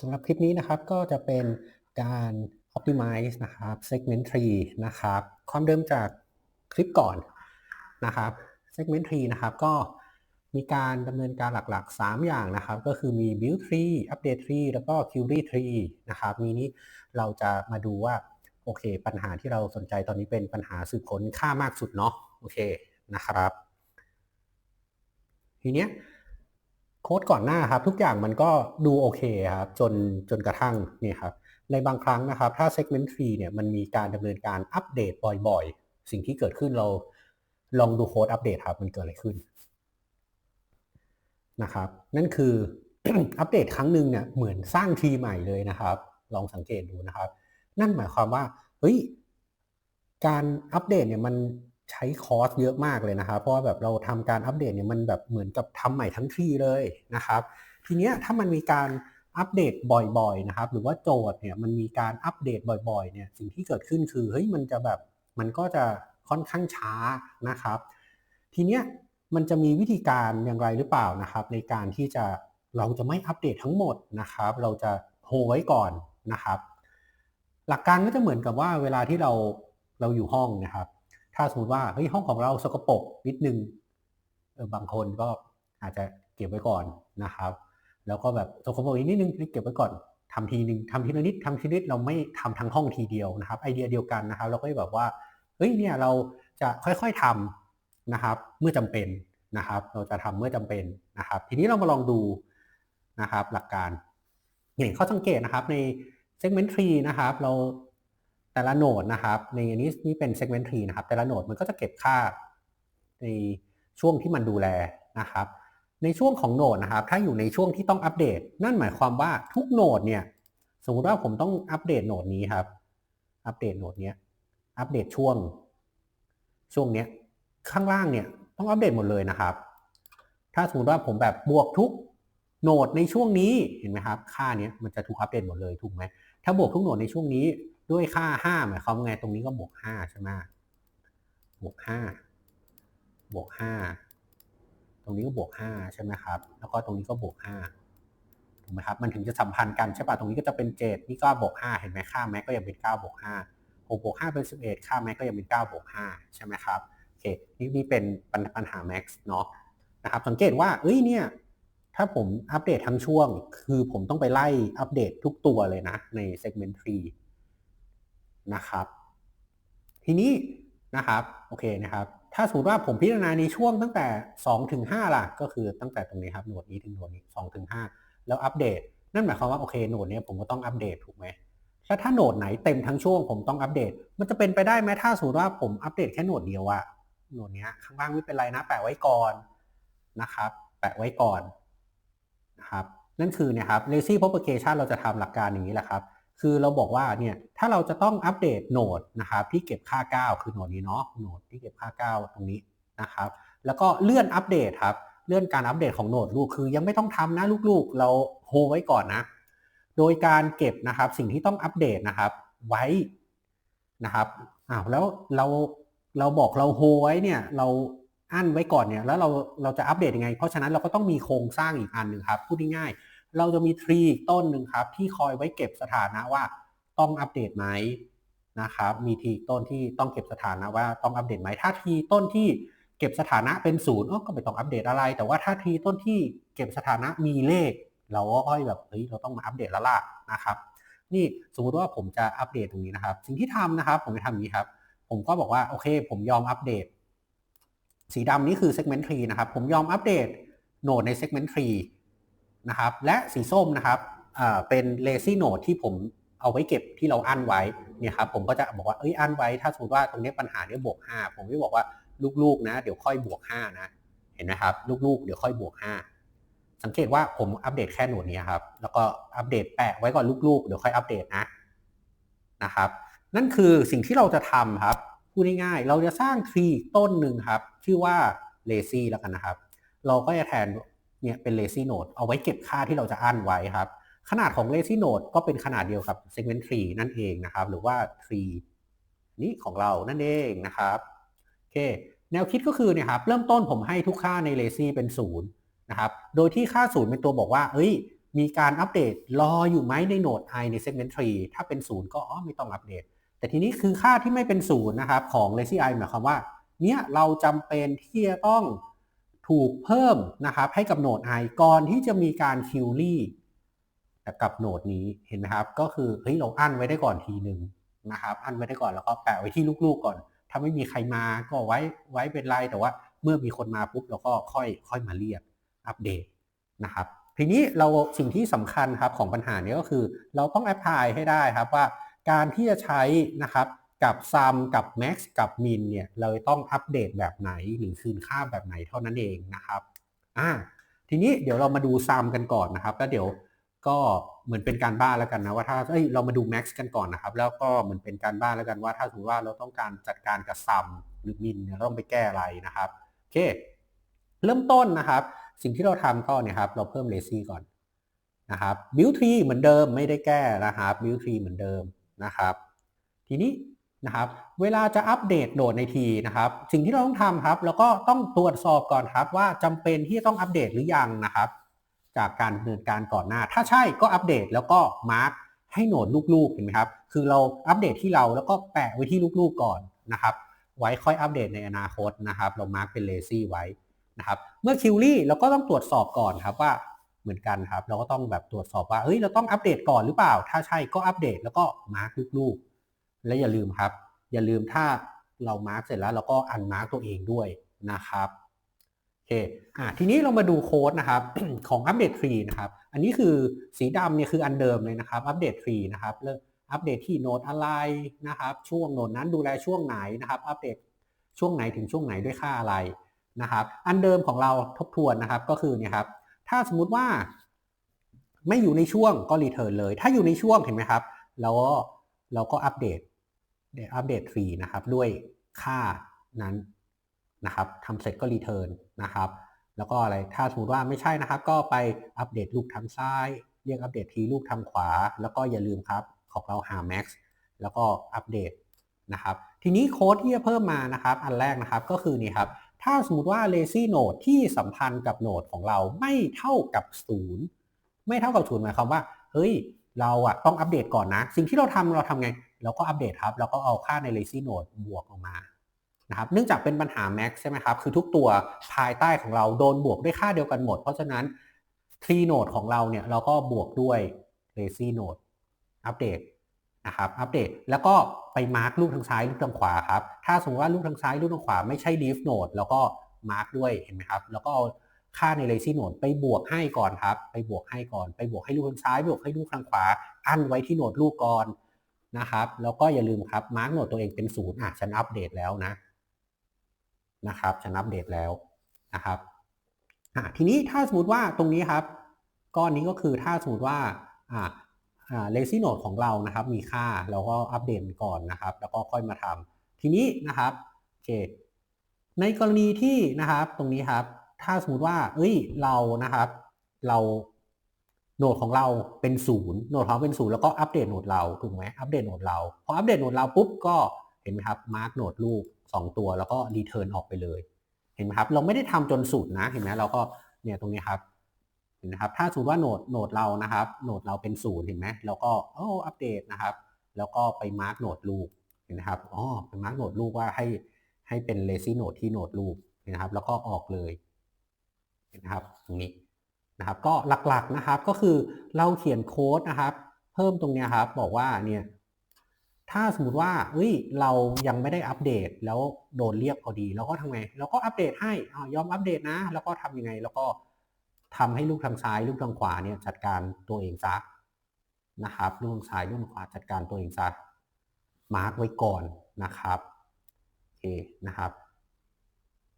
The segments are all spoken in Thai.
สำหรับคลิปนี้นะครับก็จะเป็นการ optimize นะครับ segment tree นะครับ ความเดิมจากคลิปก่อนนะครับ segment tree นะครับก็มีการดำเนินการหลัก ๆ 3 อย่างนะครับ ก็คือมี build tree update tree แล้วก็ query tree นะครับ มีนี้เราจะมาดูว่า โอเค ปัญหาที่เราสนใจตอนนี้เป็นปัญหาสืบค้นค่ามากสุดเนาะโอเคนะครับ ทีเนี้ย โค้ดก่อนหน้าครับ ทุกอย่างมันก็ดูโอเคครับ จนจนกระทั่งนี่ครับในบางครั้งนะครับ ถ้า segment tree เนี่ยมันมีการดำเนินการอัปเดตบ่อยๆ สิ่งที่เกิดขึ้นเราลองดูโค้ดอัปเดตครับ มันเกิดอะไรขึ้นนะครับ นั่นคืออัปเดตครั้งหนึ่งเนี่ยเหมือนสร้างทีใหม่เลยนะครับ ลองสังเกตดูนะครับ นั่นหมายความว่าเฮ้ยการอัปเดตเนี่ยมัน ใช้คอสเยอะมากเลยนะครับ เพราะว่าแบบเราทำการอัปเดตเนี่ยมันแบบเหมือนกับทำใหม่ทั้งที่เลยนะครับ ทีเนี้ยถ้ามันมีการอัปเดตบ่อยๆนะครับ หรือว่าโจทย์เนี่ยมันมีการอัปเดตบ่อยๆเนี่ยสิ่งที่เกิดขึ้นคือเฮ้ยมันจะแบบมันก็จะค่อนข้างช้านะครับ ทีเนี้ยมันจะมีวิธีการอย่างไรหรือเปล่านะครับ ในการที่จะเราจะไม่อัปเดตทั้งหมดนะครับ เราจะโฮไว้ก่อนนะครับ หลักการก็จะเหมือนกับว่าเวลาที่เราเราอยู่ห้องนะครับ ถ้าสมมติว่าเฮ้ยห้องของเราสกปรกนิดนึงเออบางคนก็อาจจะเก็บไว้ก่อนนะครับ แล้วก็แบบสกปรกนิดนึงเก็บไว้ก่อนทำทีนึงทำทีละนิดทำทีนิดเราไม่ทำทั้งห้องทีเดียวนะครับ ไอเดียเดียวกันนะครับ เราก็แบบว่าเฮ้ยเนี่ยเราจะค่อยๆทำนะครับ เมื่อจำเป็นนะครับ เราจะทำเมื่อจำเป็นนะครับ ทีนี้เรามาลองดูนะครับ หลักการอย่างข้อสังเกตนะครับใน segment tree นะครับ เรา แต่ละโนดนะครับในอันนี้นี่เป็น segment tree นะครับ แต่ละโนดมันก็จะเก็บค่าในช่วงที่มันดูแลนะครับ ในช่วงของโนดนะครับ ถ้าอยู่ในช่วงที่ต้องอัปเดต นั่นหมายความว่าทุกโนดเนี่ย สมมุติว่าผมต้องอัปเดตโนดนี้ครับ อัปเดตโนดเนี้ย อัปเดตช่วง ช่วงเนี้ย ข้างล่างเนี่ยต้องอัปเดตหมดเลยนะครับ ถ้าสมมติว่าผมแบบบวกทุกโนดในช่วงนี้ เห็นไหมครับ ค่าเนี้มันจะถูกอัปเดตหมดเลยถูกไหม ถ้าบวกทุกโนดในช่วงนี้ ด้วยค่า5หมายความว่าไงตรงนี้ก็บวก5ใช่ไหมบวก5บวก5ตรงนี้ก็บวก5ใช่ไหมครับ แล้วก็ตรงนี้ก็บวก5ถูกไหมครับ มันถึงจะสัมพันธ์กันใช่ป่ะตรงนี้ก็จะเป็น7นี่ก็บวก5เห็นไหมค่าแม็กก็ยังเป็น9บวก5 6บวก5เป็น11ค่าแม็กก็ยังเป็น9บวก5ใช่ไหมครับโอเคนี่นี่เป็นปัญหาแม็กซ์เนาะนะครับ สังเกตว่าเอ้ยเนี่ยถ้าผมอัปเดตทั้งช่วง คือผมต้องไปไล่อัปเดตทุกตัวเลยนะใน segment tree นะครับ ทีนี้นะครับโอเคนะครับ ถ้าสมมติว่าผมพิจารณาในช่วงตั้งแต่ 2 ถึง 5 ล่ะ ก็คือตั้งแต่ตรงนี้ครับโหนดนี้ถึงโหนดนี้2ถึง5แล้วอัปเดต นั่นหมายความว่าโอเคโหนดนี้ผมก็ต้องอัปเดตถูกไหมถ้าถ้าโหนดไหนเต็มทั้งช่วงผมต้องอัปเดต มันจะเป็นไปได้ไหมถ้าสมมติว่าผมอัปเดตแค่โหนดเดียวอะโหนดนี้ข้างล่างไม่เป็นไรนะ แปะไว้ก่อนนะครับ แปะไว้ก่อนนะครับนั่นคือเนี่ยครับ lazy propagation เราจะทำหลักการอย่างนี้แหละครับ คือเราบอกว่าเนี่ยถ้าเราจะต้องอัปเดตโหนดนะครับที่เก็บค่า 9 คือโหนดนี้เนาะโหนดที่เก็บค่า 9 ตรงนี้นะครับ แล้วก็เลื่อนอัปเดตครับเลื่อนการอัปเดตของโหนดลูกคือยังไม่ต้องทำนะลูกๆ เราโฮไว้ก่อนนะ โดยการเก็บนะครับสิ่งที่ต้องอัปเดตนะครับไว้นะครับอ้าวแล้วเราเราบอกเราโฮไว้เนี่ยเราอั้นไว้ก่อนเนี่ยแล้วเราเราจะอัปเดตยังไง เพราะฉะนั้นเราก็ต้องมีโครงสร้างอีกอันหนึ่งครับพูดง่ายๆ เราจะมีทรีอีกต้นหนึ่งครับ ที่คอยไว้เก็บสถานะว่าต้องอัปเดตไหมนะครับ มีทีต้นที่ต้องเก็บสถานะว่าต้องอัปเดตไหม ถ้าทีต้นที่เก็บสถานะเป็นศูนย์ก็ไม่ต้องอัปเดตอะไร แต่ว่าถ้าทีต้นที่เก็บสถานะมีเลข เราก็ค่อยแบบเฮ้ยเราต้องมาอัปเดตแล้วล่ะนะครับ นี่สมมติว่าผมจะอัปเดตตรงนี้นะครับ สิ่งที่ทำนะครับ ผมจะทำอย่างนี้ครับ ผมก็บอกว่าโอเค ผมยอมอัปเดต สีดำนี่คือ segment tree นะครับ ผมยอมอัปเดตโหนดใน segment tree นะครับ และสีส้มนะครับเป็น lazy node ที่ผมเอาไว้เก็บที่เราอั้นไว้เนี่ยครับผมก็จะบอกว่าเอ้ยอั้นไว้ถ้าสมมติว่าตรงนี้ปัญหาเนี้ยบวก 5 ผมไม่บอกว่าลูกๆนะเดี๋ยวค่อยบวก 5 นะ เห็นไหมครับ ลูกๆ เดี๋ยวค่อยบวก 5 สังเกตว่าผมอัปเดตแค่โนดนี้ครับ แล้วก็อัปเดตแปะไว้ก่อนลูกๆ เดี๋ยวค่อยอัปเดตนะนะครับ นั่นคือสิ่งที่เราจะทำครับพูดง่ายๆเราจะสร้างทรีต้นหนึ่งครับ ชื่อว่า lazy แล้วกันนะครับ เราก็จะแทน เนี่ยเป็น lazy node เอาไว้เก็บค่าที่เราจะอั้นไว้ครับ ขนาดของ lazy node ก็เป็นขนาดเดียวกับ segment tree นั่นเองนะครับ หรือว่า tree นี้ของเรานั่นเองนะครับโอเคแนวคิดก็คือเนี่ยครับเริ่มต้นผมให้ทุกค่าใน lazy เป็นศูนย์นะครับโดยที่ค่าศูนย์เป็นตัวบอกว่า เอ้ย มีการอัปเดตรออยู่ไหมในโหนด i ใน segment tree ถ้าเป็นศูนย์ก็อ๋อไม่ต้องอัปเดต แต่ทีนี้คือค่าที่ไม่เป็นศูนย์นะครับของ lazy i หมายความว่าเนี่ยเราจำเป็นที่จะต้อง ถูกเพิ่มนะครับให้กับโหนด i ก่อนที่จะมีการคิวรี่กับโหนดนี้เห็นไหมครับ ก็คือเฮ้ยเราอั้นไว้ได้ก่อนทีหนึ่งนะครับอั้นไว้ได้ก่อนแล้วก็แปะไว้ที่ลูกๆก่อน ถ้าไม่มีใครมาก็ไว้ไว้เป็นไรแต่ว่าเมื่อมีคนมาปุ๊บเราก็ค่อยค่อยมาเรียกอัปเดตนะครับทีนี้เราสิ่งที่สำคัญครับของปัญหานี้ก็คือ เราต้องแอพพลายให้ได้ครับว่าการที่จะใช้นะครับ กับ sum กับ max กับ min เนี่ยเราต้องอัปเดตแบบไหนหรือคืนค่าแบบไหนเท่านั้นเองนะครับอ่าทีนี้เดี๋ยวเรามาดู sum กันก่อนนะครับ แล้วเดี๋ยวก็เหมือนเป็นการบ้านแล้วกันนะว่าถ้าเอ้ยเรามาดู max กันก่อนนะครับ แล้วก็เหมือนเป็นการบ้านแล้วกันว่า ถ้าสมมติว่าเราต้องการจัดการกับ sum หรือ min เนี่ยเราต้องไปแก้อะไรนะครับโอเค เริ่มต้นนะครับ สิ่งที่เราทำก็เนี่ยครับเราเพิ่ม lazy ก่อนนะครับ build tree เหมือนเดิมไม่ได้แก้นะครับ build tree เหมือนเดิมนะครับ ทีนี้ นะครับเวลาจะอัปเดตโหนดในทีนะครับ สิ่งที่เราต้องทำครับ แล้วก็ต้องตรวจสอบก่อนครับว่าจำเป็นที่จะต้องอัปเดตหรือยังนะครับ จากการดำเนินการก่อนหน้า ถ้าใช่ก็อัปเดตแล้วก็มาร์กให้โหนดลูกๆเห็นไหมครับ คือเราอัปเดตที่เราแล้วก็แปะไว้ที่ลูกๆก่อนนะครับ ไว้ค่อยอัปเดตในอนาคตนะครับ เรามาร์กเป็นเลซี่ไว้นะครับ เมื่อคิวรี่เราก็ต้องตรวจสอบก่อนครับว่าเหมือนกันครับ เราก็ต้องแบบตรวจสอบว่าเฮ้ยเราต้องอัปเดตก่อนหรือเปล่า ถ้าใช่ก็อัปเดตแล้วก็มาร์กลูกๆ และอย่าลืมครับ อย่าลืมถ้าเรามาร์กเสร็จแล้วเราก็อันมาร์กตัวเองด้วยนะครับโอเคอ่าทีนี้เรามาดูโค้ดนะครับของอัปเดตฟรีนะครับ อันนี้คือสีดำเนี่ยคืออันเดิมเลยนะครับอัปเดตฟรีนะครับเริ่มอัปเดตที่โนดอะไรนะครับ ช่วงโนดนั้นดูแลช่วงไหนนะครับ อัปเดตช่วงไหนถึงช่วงไหนด้วยค่าอะไรนะครับ อันเดิมของเราทบทวนนะครับก็คือเนี่ยครับ ถ้าสมมุติว่าไม่อยู่ในช่วงก็รีเทิร์นเลย ถ้าอยู่ในช่วงเห็นไหมครับเราก็เราก็อัปเดต อัปเดตฟรีนะครับ ด้วยค่านั้นนะครับทำเสร็จก็รีเทิร์นนะครับ แล้วก็อะไรถ้าสมมติว่าไม่ใช่นะครับ ก็ไปอัปเดตลูกทางซ้าย เรียกอัปเดตทีลูกทางขวา แล้วก็อย่าลืมครับของเราหา max แล้วก็อัปเดตนะครับ ทีนี้โค้ดที่จะเพิ่มมานะครับ อันแรกนะครับก็คือนี่ครับ ถ้าสมมติว่า lazy node ที่สัมพันธ์กับโนดของเราไม่เท่ากับศูนย์ไม่เท่ากับศูนย์หมายความว่าเฮ้ยเราอะต้องอัปเดตก่อนนะ สิ่งที่เราทำเราทำไง เราก็อัปเดตครับ แล้วก็เอาค่าใน lazy node บวกออกมานะครับเนื่องจากเป็นปัญหา max ใช่ไหมครับ คือทุกตัวภายใต้ของเราโดนบวกด้วยค่าเดียวกันหมด เพราะฉะนั้น tree node ของเราเนี่ยเราก็บวกด้วย lazy node อัปเดตนะครับ อัปเดต แล้วก็ไปมาร์กลูกทางซ้ายลูกทางขวาครับ ถ้าสมมติว่าลูกทางซ้ายลูกทางขวาไม่ใช่ leaf node แล้วก็มาร์กด้วย เห็นไหมครับ แล้วก็เอาค่าใน lazy node ไปบวกให้ก่อนครับ ไปบวกให้ก่อน ไปบวกให้ลูกทางซ้าย บวกให้ลูกทางขวา อั้นไว้ที่โหนดลูกก่อน นะครับแล้วก็อย่าลืมครับมาร์กโหนดตัวเองเป็นศูนย์อะฉันอัปเดตแล้วนะนะครับฉันอัปเดตแล้วนะครับอะทีนี้ถ้าสมมติว่าตรงนี้ครับก้อนนี้ก็คือถ้าสมมติว่าอ่าอ่า lazy node ของเรานะครับมีค่าเราก็อัปเดตก่อนนะครับ แล้วก็ค่อยมาทำทีนี้นะครับโอเคในกรณีที่นะครับตรงนี้ครับถ้าสมมติว่าเอ้ยเรานะครับ เรา โนดของเราเป็นศูนย์โนดเราเป็นศูนย์แล้วก็อัปเดตโนดเราถูกไหมอัปเดตโนดเราพออัปเดตโนดเราปุ๊บก็เห็นไหมครับมาร์กโนดลูก2ตัวแล้วก็รีเทิร์นออกไปเลย เห็นไหมครับ เราไม่ได้ทำจนสุดนะเห็นไหมเราก็เนี่ยตรงนี้ครับเห็นไหมครับ ถ้าสมมติว่าโนดโนดเรานะครับโนดเราเป็นศูนย์เห็นไหมเราก็โอ้อัปเดตนะครับ แล้วก็ไปมาร์กโนดลูกเห็นไหมครับอ๋อไปมาร์กโนดลูกว่าให้ให้เป็น lazy node ที่โนดลูกนะครับ แล้วก็ออกเลยเห็นไหมครับตรงนี้ นะครับก็หลักๆนะครับก็คือเราเขียนโค้ดนะครับ เพิ่มตรงนี้ครับบอกว่าเนี่ยถ้าสมมติว่าเอ้ยเรายังไม่ได้อัปเดตแล้วโดนเรียกพอดีเราก็ทำไงเราก็อัปเดตให้อยอมอัปเดตนะ แล้วก็ทำยังไง แล้วก็ทำให้ลูกทางซ้ายลูกทางขวาเนี่ยจัดการตัวเองซะนะครับลูกทางซ้ายลูกทางขวาจัดการตัวเองซะมาร์กไว้ก่อนนะครับโอเคนะครับ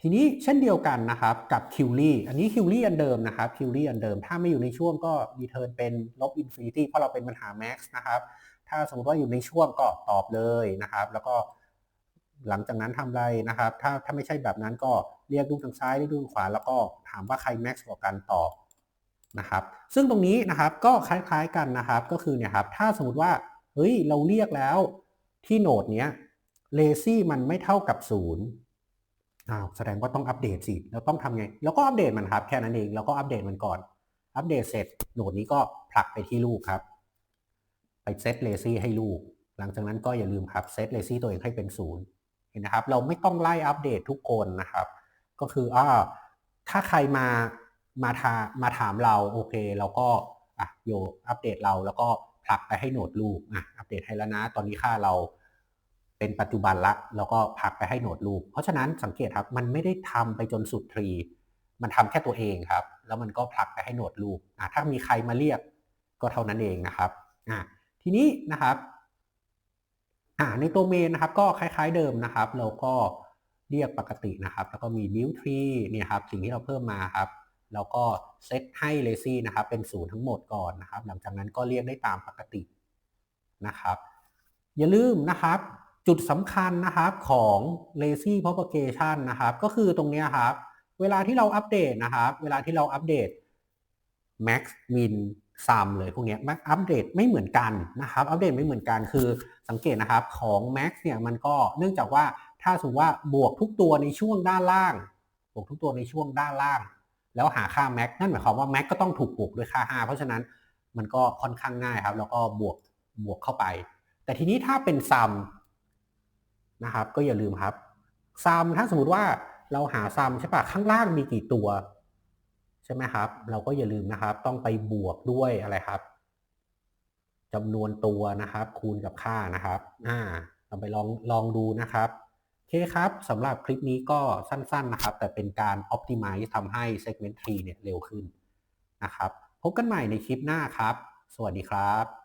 ทีนี้เช่นเดียวกันนะครับกับคิวรี่อันนี้คิวรี่อันเดิมนะครับคิวรี่อันเดิม ถ้าไม่อยู่ในช่วงก็รีเทิร์นเป็นลบอินฟินิตี้เพราะเราเป็นปัญหาแม็กซ์นะครับถ้าสมมติว่าอยู่ในช่วงก็ตอบเลยนะครับ แล้วก็หลังจากนั้นทำอะไรนะครับ ถ้าถ้าไม่ใช่แบบนั้นก็เรียกลูกทางซ้ายเรียกลูกขวา แล้วก็ถามว่าใครแม็กซ์กว่ากันตอบนะครับ ซึ่งตรงนี้นะครับก็คล้ายๆกันนะครับก็คือเนี่ยครับถ้าสมมติว่าเฮ้ยเราเรียกแล้วที่โหนดเนี้ยเลซี่มันไม่เท่ากับศูนย์ อ้าวแสดงว่าต้องอัปเดตสิเราต้องทำไงเราก็อัปเดตมันครับ แค่นั้นเองเราก็อัปเดตมันก่อน อัปเดตเสร็จโหนดนี้ก็ผลักไปที่ลูกครับ ไปเซตเลซี่ให้ลูก หลังจากนั้นก็อย่าลืมครับเซตเลซี่ตัวเองให้เป็นศูนย์เห็นนะครับ เราไม่ต้องไล่อัปเดตทุกคนนะครับ ก็คืออ่าถ้าใครมามาทามาถามเราโอเคเราก็อะโยอัปเดตเราแล้วก็ผลักไปให้โหนดลูกอะอัปเดตให้แล้วนะ ตอนนี้ค่าเรา เป็นปัจจุบันละ แล้วก็ผลักไปให้โหนดลูกเพราะฉะนั้นสังเกตครับมันไม่ได้ทำไปจนสุดทรี มันทำแค่ตัวเองครับ แล้วมันก็ผลักไปให้โหนดลูกอะถ้ามีใครมาเรียกก็เท่านั้นเองนะครับอะทีนี้นะครับอ่าในตัวเมนนะครับก็คล้ายๆเดิมนะครับ เราก็เรียกปกตินะครับ แล้วก็มี build tree เนี่ยครับสิ่งที่เราเพิ่มมาครับ แล้วก็เซตให้ lazy นะครับเป็นศูนย์ทั้งหมดก่อนนะครับ หลังจากนั้นก็เรียกได้ตามปกตินะครับ อย่าลืมนะครับ จุดสำคัญนะครับของ lazy propagation นะครับ ก็คือตรงนี้ครับ เวลาที่เราอัปเดตนะครับ เวลาที่เราอัปเดต max min sum เลยพวกนี้อัปเดตไม่เหมือนกันนะครับ อัปเดตไม่เหมือนกันคือสังเกตนะครับของ max เนี่ยมันก็เนื่องจากว่าถ้าสมมติว่าบวกทุกตัวในช่วงด้านล่าง บวกทุกตัวในช่วงด้านล่าง แล้วหาค่า max นั่นหมายความว่า max ก็ต้องถูกบวกด้วยค่า 5 เพราะฉะนั้นมันก็ค่อนข้างง่ายครับ แล้วก็บวกบวกเข้าไป แต่ทีนี้ถ้าเป็น sum นะครับ ก็อย่าลืมครับ sum ถ้าสมมติว่าเราหา sum ใช่ปะข้างล่างมีกี่ตัว ใช่ไหมครับ เราก็อย่าลืมนะครับ ต้องไปบวกด้วยอะไรครับจำนวนตัวนะครับ คูณกับค่านะครับ อ่าเราไปลองลองดูนะครับโอเคครับสำหรับคลิปนี้ก็สั้นๆนะครับ แต่เป็นการ optimize ทำให้ segment tree เนี่ยเร็วขึ้นนะครับ พบกันใหม่ในคลิปหน้าครับ สวัสดีครับ